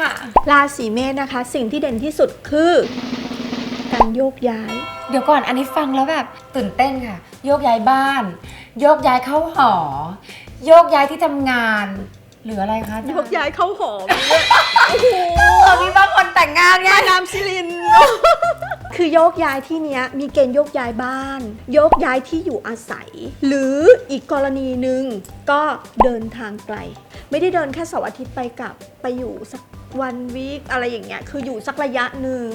ค่ะ ราศีเมษนะคะ สิ่งที่เด่นที่สุดคือการโยกย้าย เดี๋ยวก่อนอันนี้ฟังแล้วแบบตื่นเต้นค่ะ โยกย้ายบ้าน โยกย้ายเข้าหอ โยกย้ายที่ทำงาน หรืออะไรคะโยกย้ายเข้าหอมเออมีบางคนแต่งงานไงมาดามซิลิน คือโยกย้ายที่เนี้ยมีเกณฑ์โยกย้ายบ้าน โยกย้ายที่อยู่อาศัย หรืออีกกรณีหนึ่งก็เดินทางไกล ไม่ได้เดินแค่เสาร์อาทิตย์ไปกลับไปอยู่สัก วันวีคอะไรอย่างเงี้ยคืออยู่สักระยะหนึ่ง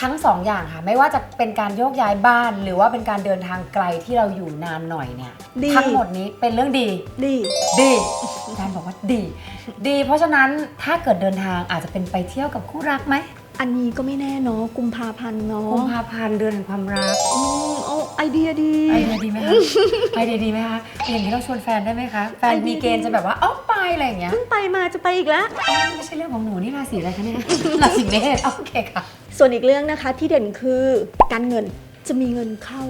ทั้งสองอย่างค่ะ ไม่ว่าจะเป็นการโยกย้ายบ้าน หรือว่าเป็นการเดินทางไกลที่เราอยู่นานหน่อยเนี่ยดี ทั้งหมดนี้เป็นเรื่องดี ดี ดีอาจารย์บอกว่าดี ดี เพราะฉะนั้นถ้าเกิดเดินทางอาจจะเป็นไปเที่ยวกับคู่รักไหมอันนี้ก็ไม่แน่เนาะกุมภาพันธ์เนาะกุมภาพันธ์เดือนแห่งความรักอืมเอาไอเดียดี ไอเดียดีไหมคะไอเดียดีไหมคะอย่างนี้เราชวนแฟนได้ไหมคะแฟนไอเดียมีเกณฑ์จะแบบว่าเอ้าไป อะไรอย่างเงี้ยเพิ่งไปมาจะไปอีกแล้วไม่ใช่เรื่องของหนูนี่ราศีอะไรคะเนี่ยราศีเมษโอเคค่ะ ส่วนอีกเรื่องนะคะที่เด่นคือการเงินจะมีเงินเข้า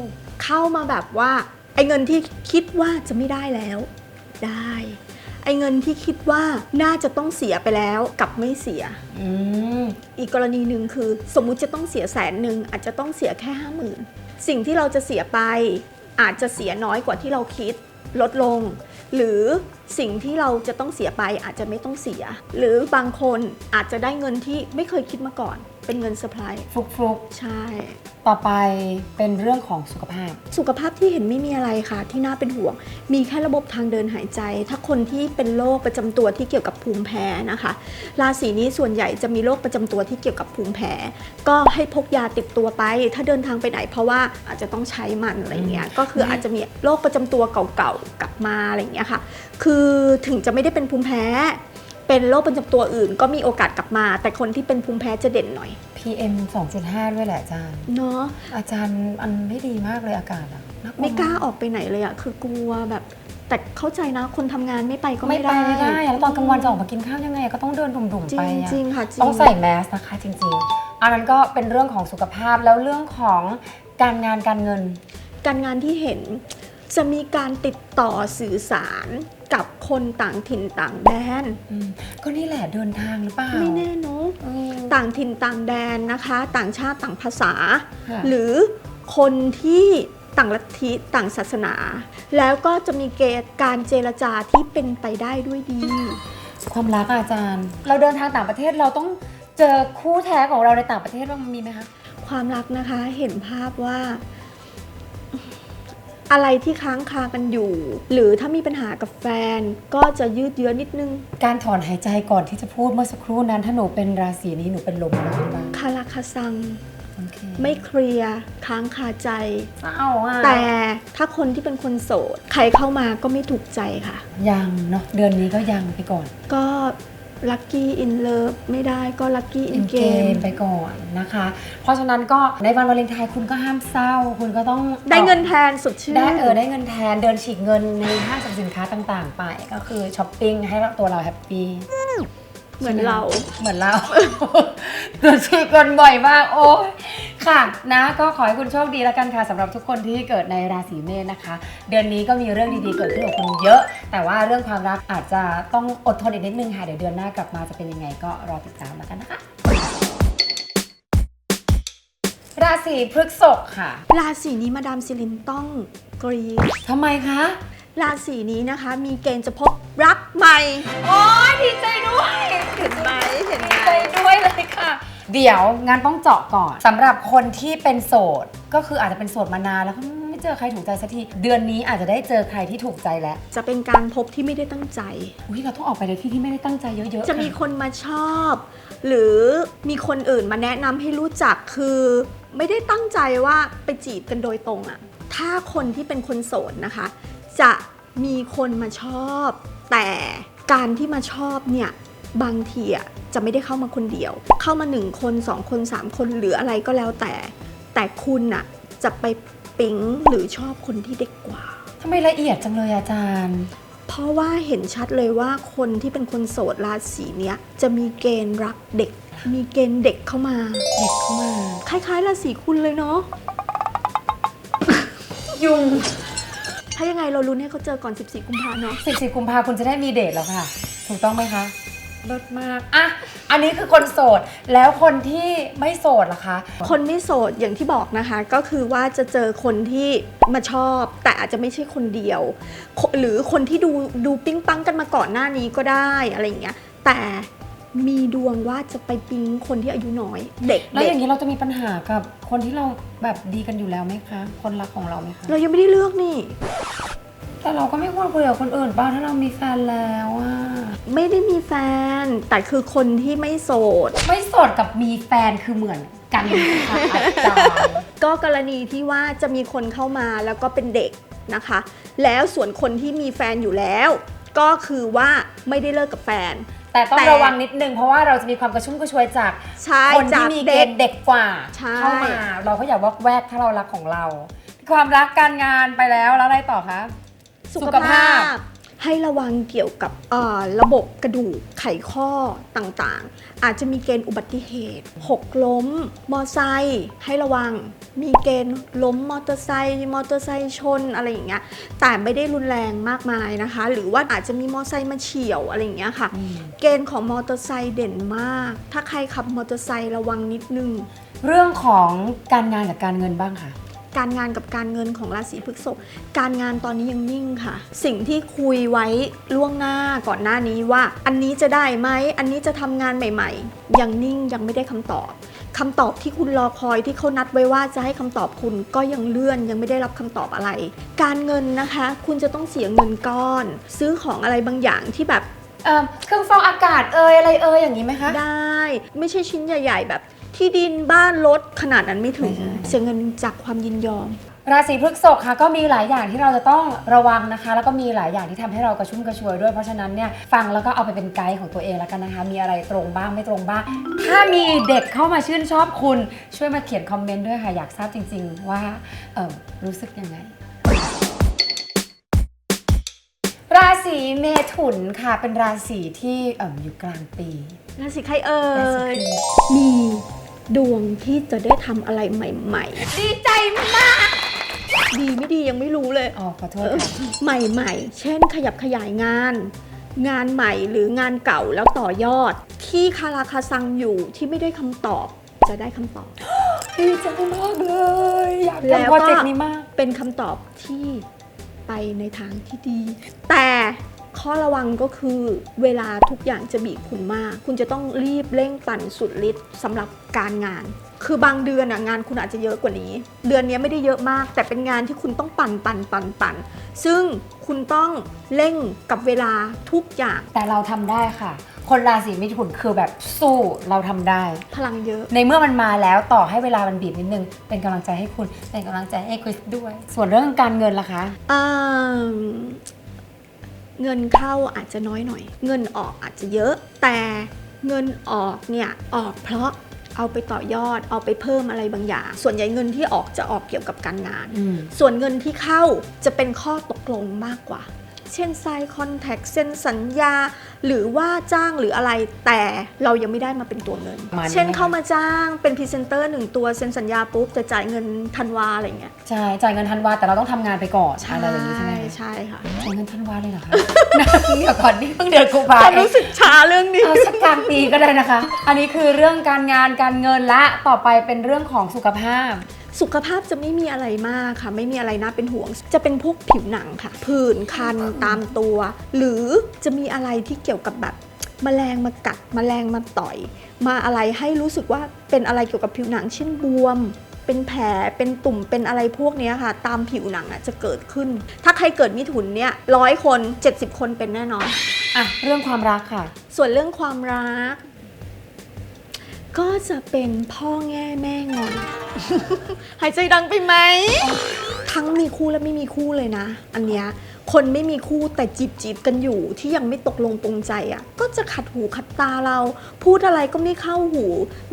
เข้ามาแบบว่า ไอ้เงินที่คิดว่าจะไม่ได้แล้ว ได้ ไอ้เงินที่คิดว่าน่าจะต้องเสียไปแล้วกลับไม่เสีย อืมอีกกรณีหนึ่งคือสมมุติจะต้องเสียแสนหนึ่งอาจจะต้องเสียแค่ห้าหมื่นสิ่งที่เราจะเสียไป อาจจะเสียน้อยกว่าที่เราคิด ลดลง หรือสิ่งที่เราจะต้องเสียไปอาจจะไม่ต้องเสีย หรือบางคนอาจจะได้เงินที่ไม่เคยคิดมาก่อน เป็นเงินเซอร์ไพรส์ฟลุกฟลุกใช่ ต่อไปเป็นเรื่องของสุขภาพ สุขภาพที่เห็นไม่มีอะไรค่ะ ที่น่าเป็นห่วง มีแค่ระบบทางเดินหายใจ ถ้าคนที่เป็นโรคประจำตัวที่เกี่ยวกับภูมิแพ้นะคะ ราศีนี้ส่วนใหญ่จะมีโรคประจำตัวที่เกี่ยวกับภูมิแพ้ ก็ให้พกยาติดตัวไป ถ้าเดินทางไปไหนเพราะว่าอาจจะต้องใช้มันอะไรเงี้ย ก็คืออาจจะมีโรคประจำตัวเก่าๆกลับมาอะไรเงี้ยค่ะ คือถึงจะไม่ได้เป็นภูมิแพ้ เป็นโรคประจำตัวอื่น ก็มีโอกาสกลับมา แต่คนที่เป็นภูมิแพ้จะเด่นหน่อย PM 2.5 ด้วยแหละอาจารย์ เนาะอาจารย์อันไม่ดีมากเลยอากาศอะน่วไม่กล้าออกไปไหนเลยอะคือกลัวแบบ แต่เข้าใจนะคนทำงานไม่ไปก็ไม่ไม่ไปได้ ไม่ได้อะแล้วตอนกลางวันจะออกมากินข้าวยังไงอะก็ต้องเดินดุ่มจๆไปริงอะจริงค่ะจริง ต้องใส่แมสนะคะจริงๆ อันนั้นก็เป็นเรื่องของสุขภาพแล้วเรื่องของการงานการเงิน การงานที่เห็น จะมีการติดต่อสื่อสารกับคนต่างถิ่นต่างแดนอืมก็นี่แหละเดินทางหรือเปล่า ไม่แน่เนอะเออต่างถิ่นต่างแดนนะคะ ต่างชาติต่างภาษาค่ะหรือคนที่ต่างลัทธิต่างศาสนา แล้วก็จะมีเกณฑ์การเจรจาที่เป็นไปได้ด้วยดี ความรักอะอาจารย์ เราเดินทางต่างประเทศเราต้องเจอคู่แท้ของเราในต่างประเทศบ้างมีไหมคะความรักนะคะเห็นภาพว่า อะไรที่ค้างคากันอยู่ หรือถ้ามีปัญหากับแฟน ก็จะยืดเยื้อนิดนึง การถอนหายใจก่อนที่จะพูดเมื่อสักครู่นั้น ถ้าหนูเป็นราศีนี้หนูเป็นลมแล้วหรือเปล่าคาราคาซัง โอเคไม่เคลียร์ค้างคาใจ เศร้าอะแต่ถ้าคนที่เป็นคนโสด ใครเข้ามาก็ไม่ถูกใจค่ะ ยังเนาะเดือนนี้ก็ยังไปก่อน ก็ ลัคกี้อินเลิฟไม่ได้ก็ลัคกี้อิอินนเกเกมมไปก่อนนะคะ เพราะฉะนั้นก็ในวันวาเลนไทน์คุณก็ห้ามเศร้า คุณก็ต้องได้เงินแทนสดชื่นได้เออได้เงินแทนเดินฉีกเงินในห้างสรรพสินค้าต่างๆ ไป ก็คือช้อปปิ้งให้ตัวเราแฮปปี้เหมือนเรา เหมือนเราเดินฉีกเงินบ่อยมากโอ้ย ค่ะนะก็ขอให้คุณโชคดีแล้วกันค่ะสำหรับทุกคนที่เกิดในราศีเมษนะคะ เดือนนี้ก็มีเรื่องดีๆเกิดขึ้นกับคุณเยอะ แต่ว่าเรื่องความรักอาจจะต้องอดทนอีกนิดนึงค่ะเดี๋ยวเดือนหน้ากลับมาจะเป็นยังไงก็รอติดตามแล้วกันนะคะราศีพฤษภค่ะ ราศีนี้มาดามซิลินต้องกรีดทำไมคะ ราศีนี้นะคะ มีเกณฑ์จะพบรักใหม่ โอ้ยดีใจด้วย เห็นไหมเห็นไหมดีใจด้วยเลยค่ะ เดี๋ยวงานต้องเจาะก่อนสำหรับคนที่เป็นโสด ก็คืออาจจะเป็นโสดมานานแล้วก็ไม่เจอใครถูกใจสักที เดือนนี้อาจจะได้เจอใครที่ถูกใจแล้ว จะเป็นการพบที่ไม่ได้ตั้งใจ อุ้ยเราต้องออกไปในที่ที่ไม่ได้ตั้งใจเยอะๆจะมีค่คนมาชอบ หรือมีคนอื่นมาแนะนำให้รู้จักคือไม่ได้ตั้งใจว่าไปจีบกันโดยตรงอะถ้าคนที่เป็นคนโสดนะคะ จะมีคนมาชอบ แต่การที่มาชอบเนี่ย บางทีอะจะไม่ได้เข้ามาคนเดียว เข้ามาหนึ่งคนสองคนสามคนหรืออะไรก็แล้วแต่ แต่คุณอะจะไปปิ๊งหรือชอบคนที่เด็กกว่าทำไมละเอียดจังเลยอาจารย์ เพราะว่าเห็นชัดเลยว่าคนที่เป็นคนโสดราศีเนี้ยจะมีเกณฑ์รักเด็ก มีเกณฑ์เด็กเข้ามา เด็กเข้ามาคล้ายๆราศีคุณเลยเนาะยุง ถ้ายังไงเราลุ้นให้เขาเจอก่อน 14 กุมภาเนาะ 14กุมภาคุณจะได้มีเดทแล้วค่ะ ถูกต้องไหมคะ ลดมากอะอันนี้คือคนโสด แล้วคนที่ไม่โสดล่ะคะ คนไม่โสดอย่างที่บอกนะคะ ก็คือว่าจะเจอคนที่มาชอบ แต่อาจจะไม่ใช่คนเดียวคหรือคนที่ดูดูปิ๊งปังกันมาก่อนหน้านี้ก็ได้อะไรอย่างเงี้ยแต่มีดวงว่าจะไปปิ๊งคนที่อายุน้อย เด็กแล้วเด็อกย่างนี้เราจะมีปัญหากับคนที่เราแบบดีกันอยู่แล้วไหมคะ คนรักของเราไหมคะ เรายังไม่ได้เลือกนี่ แต่เราก็ไม่ควรคุยกับคนอื่นบ้างถ้าเรามีแฟนแล้วอะไม่ได้มีแฟน แต่คือคนที่ไม่โสด ไม่โสดกับมีแฟนคือเหมือนกันค่ะอาจารย์ก็กรณีที่ว่าจะมีคนเข้ามาแล้วก็เป็นเด็กนะคะ แล้วส่วนคนที่มีแฟนอยู่แล้ว ก็คือว่าไม่ได้เลิกกับแฟน แต่ต้องแต่ระวังนิดนึงเพราะว่าเราจะมีความกระชุ่มกระชวยจากใช่คนจาที่กมีเกเด็กณฑ์เด็กกว่าใช่เข้ามา เราก็อย่าวอกแวกถ้าเรารักของเรา ความรักการงานไปแล้วแล้วอะไรต่อคะ สุสุขขภาภาพพให้ระวังเกี่ยวกับเอ่อระบบกระดูกไขข้อต่างๆ อาจจะมีเกณฑ์อุบัติเหตุ หกล้ม มอไซค์ให้ระวัง มีเกณฑ์ล้มมอเตอร์ไซค์มอเตอร์ไซค์ชนอะไรอย่างเงี้ยแต่ไม่ได้รุนแรงมากมายนะคะ หรือว่าอาจจะมีมอเตอร์ไซค์มาเฉี่ยวอะไรอย่างเงี้ยค่ะ เกณฑ์ของมอเตอร์ไซค์เด่นมาก ถ้าใครขับมอเตอร์ไซค์ระวังนิดนึง เรื่องของการงานกับการเงินบ้างค่ะ การงานกับการเงินของราศีพฤษภการงานตอนนี้ยังนิ่งค่ะ สิ่งที่คุยไว้ล่วงหน้าก่อนหน้านี้ว่า อันนี้จะได้ไหมอันนี้จะทำงานใหม่ ๆ ยังนิ่งยังไม่ได้คำตอบคำตอบที่คุณรอคอยที่เขานัดไว้ว่าจะให้คำตอบคุณก็ยังเลื่อนยังไม่ได้รับคำตอบอะไร การเงินนะคะ คุณจะต้องเสียเงินก้อน ซื้อของอะไรบางอย่างที่แบบเอิ่มเครื่องฟอกอากาศเอ่ยอะไรเอ่ยอย่างนี้ไหมคะ ได้ ไม่ใช่ชิ้นใหญ่ ๆ แบบ ที่ดินบ้านรถขนาดนั้นไม่ถึงไม่ใช่เสียเงินจากความยินยอม ราศีพฤษภค่ะก็มีหลายอย่างที่เราจะต้องระวังนะคะ แล้วก็มีหลายอย่างที่ทำให้เรากระชุ่มกระชวยด้วยเพราะฉะนั้นเนี่ยฟังแล้วก็เอาไปเป็นไกด์ของตัวเองแล้วกันนะคะ มีอะไรตรงบ้างไม่ตรงบ้าง ถ้ามีเด็กเข้ามาชื่นชอบคุณ ช่วยมาเขียนคอมเมนต์ด้วยค่ะอยากทราบจริง ๆ ว่าเออรู้สึกยังไง ราศีเมถุนค่ะเป็นราศีที่เอออยู่กลางปี ราศีใครเอ่ราศียกุมมี ดวงที่จะได้ทำอะไรใหม่ดีใจมากๆดีไม่ดียังไม่รู้เลย อ๋อขอโทษค่ะใหม่ๆ เช่นขยับขยายงาน งานใหม่หรืองานเก่าแล้วต่อยอด ที่คาราคาซังอยู่ที่ไม่ได้คำตอบจะได้คำตอบ ดีใจมากเลย อยากแล้วทำก็โปรเจกต์นี้มาก เป็นคำตอบที่ไปในทางที่ดี แต่ ข้อระวังก็คือเวลาทุกอย่างจะบีบคุณมาก คุณจะต้องรีบเร่งปั่นสุดฤทธิ์สำหรับการงาน คือบางเดือนอะงานคุณอาจจะเยอะกว่านี้ เดือนนี้ไม่ได้เยอะมาก แต่เป็นงานที่คุณต้องปั่นปั่นปั่นปั่นซึ่งคุณต้องเร่งกับเวลาทุกอย่าง แต่เราทำได้ค่ะ คนราศีมิถุนคือแบบสู้เราทำได้ พลังเยอะ ในเมื่อมันมาแล้วต่อให้เวลามันบีบนิดนึง เป็นกำลังใจให้คุณ เป็นกำลังใจให้คริสด้วย ส่วนเรื่องการเงินล่ะคะ อ่า เงินเข้าอาจจะน้อยหน่อย เงินออกอาจจะเยอะ แต่เงินออกเนี่ยออกเพราะเอาไปต่อยอดเอาไปเพิ่มอะไรบางอย่าง ส่วนใหญ่เงินที่ออกจะออกเกี่ยวกับการงานอืมส่วนเงินที่เข้าจะเป็นข้อตกลงมากกว่า เช่นไซคอนแทคเซ็นสัญญา หรือว่าจ้างหรืออะไรแต่เรายังไม่ได้มาเป็นตัวเงินมาเช่นไหมคะเข้ามาจ้างเป็นพรีเซนเตอร์หนึ่งตัวเซ็นสัญญาปุ๊บจะจ่ายเงินธันวาอะไรอย่างเงี้ยใช่จ่ายเงินธันวาแต่เราต้องทำงานไปก่อนอะไรอย่างนี้ใช่ไหมใช่ค่ะจ่ายเงินธันวาเลยเหรอคะ เดี๋ยวก่อนนี่เพิ่งเดือนกุมภาความเองรู้สึกช้าเรื่องนี้ เอาสักกลางปีก็ได้นะคะ อันนี้คือเรื่องการงานการเงินและต่อไปเป็นเรื่องของสุขภาพ สุขภาพจะไม่มีอะไรมากค่ะ ไม่มีอะไรน่าเป็นห่วง จะเป็นพวกผิวหนังค่ะ ผื่นคันตามตัว หรือจะมีอะไรที่เกี่ยวกับแบบแมลงมากัดแมลงมาต่อย มาอะไรให้รู้สึกว่าเป็นอะไรเกี่ยวกับผิวหนัง เช่นบวม เป็นแผลเป็นตุ่มเป็นอะไรพวกเนี้ยค่ะ ตามผิวหนังอะจะเกิดขึ้น ถ้าใครเกิดมิถุนเนี่ยร้อยคน 70 คนเป็นแน่นอนอะเรื่องความรักค่ะ ส่วนเรื่องความรัก ก็จะเป็นพ่อแง่แม่งอน หายใจดังไปไหม ทั้งมีคู่และไม่มีคู่เลยนะ อันเนี้ยคนไม่มีคู่แต่จีบจีบๆกันอยู่ที่ยังไม่ตกลงปรงใจอะ่ะ ก็จะขัดหูขัดตาเรา พูดอะไรก็ไม่เข้าหู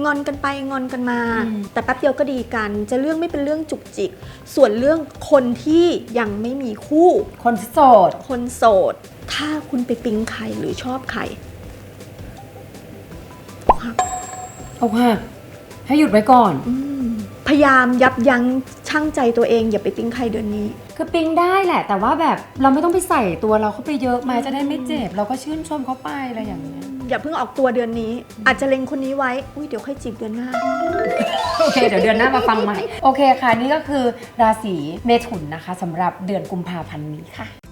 งอนกันไปงอนกันมาอืมแต่แป๊บเดียวก็ดีกัน จะเรื่องไม่เป็นเรื่องจุกจิก ส่วนเรื่องคนที่ยังไม่มีคู่ คนโสด คนโสด ถ้าคุณไปปิ๊งใครหรือชอบใคร โอ้ค่ะให้หยุดไว้ก่อนอืมพยายามยับยั้งชั่งใจตัวเอง อย่าไปปิ๊งใครเดือนนี้ คือปิ๊งได้แหละ แต่ว่าแบบเราไม่ต้องไปใส่ตัวเราเข้าไปเยอะมาจะได้ไม่เจ็บ เราก็ชื่นชมเขาไปอะไรอย่างเงี้ยอย่าเพิ่งออกตัวเดือนนี้ อาจจะเล็งคนนี้ไว้ อุ้ยเดี๋ยวค่อยจีบเดือนหน้า โอเค เดี๋ยวเดือนหน้ามาฟังใหม่ โอเคค่ะ นี่ก็คือราศีเมถุนนะคะสำหรับเดือนกุมภาพันธ์นี้ค่ะ